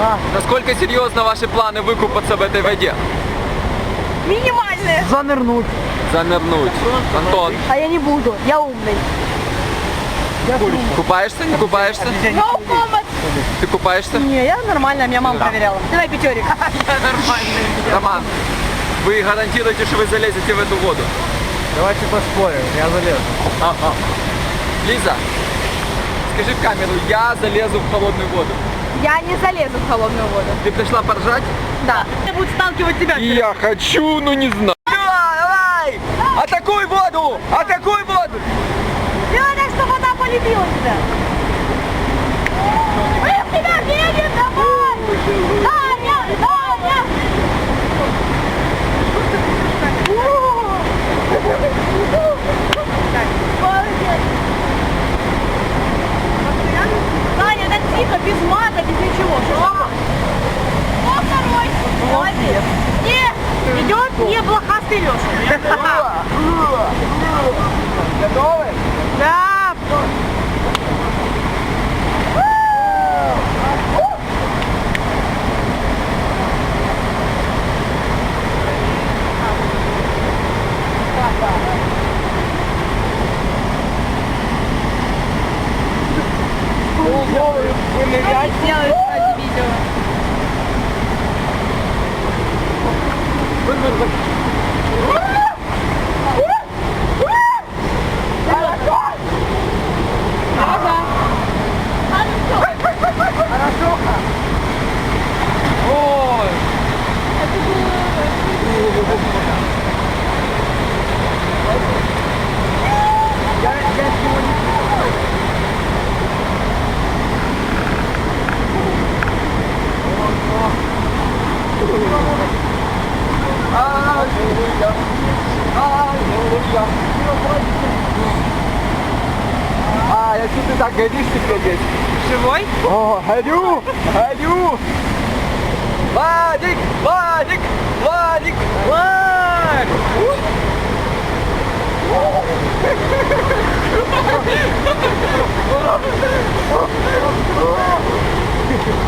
А. Насколько серьезно ваши планы выкупаться в этой воде? Минимальные. Занырнуть. Занырнуть. Антон, А я не буду, я умный. купаешься, не купаешься? No comment. Ты купаешься? Не, я нормально, меня мама проверяла. Давай пятерик. Роман, вы гарантируете, что вы залезете в эту воду? Давайте поспорим, я залезу. Ага. Лиза, скажи в камеру, я залезу в холодную воду. Я не залезу в холодную воду. Ты пришла поржать? Да. Я буду сталкивать тебя. Я хочу, но не знаю. Давай, давай! Атакуй воду! Атакуй воду! Делай так, чтобы вода полюбила тебя. Да. Сделаю кстати, видео. Ой! А, я чуть ты так горишь теперь здесь. Живой? О, горю! Горю! Владик! Владик! Владик! Влад!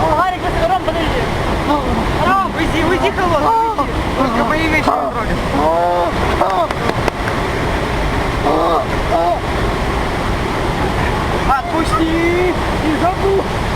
О, Гарик, подожди, Ром, подожди. Ром, уйди, уйди, холодно, уйди. Только мои вещи Oh!